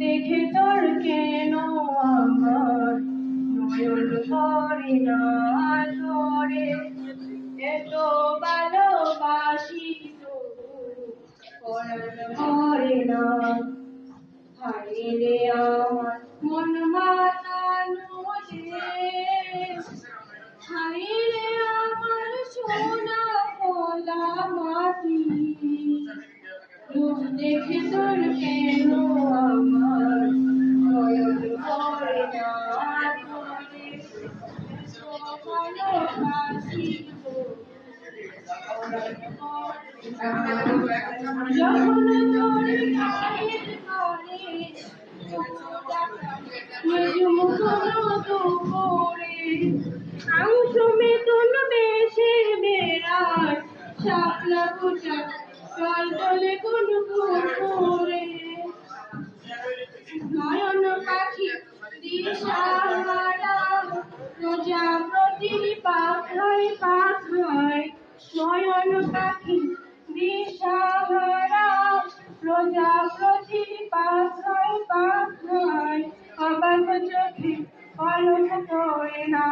দেখে তোর কেন আমার? নয়ন করে না তোরে এত ভালোবাসি মরে না। রে আমার মন মাতানো হায় আমার সোনা ভোলা মাটি। দেখে তোর কেন শাপলা গোটা কাল তলে কোন দিশাহারা প্রজাপতি পাখায় পাখায় নয়ন পাখি দিশাহারা প্রজাপতি পাখায় পাখায় অবাক চোখে পলক করে না।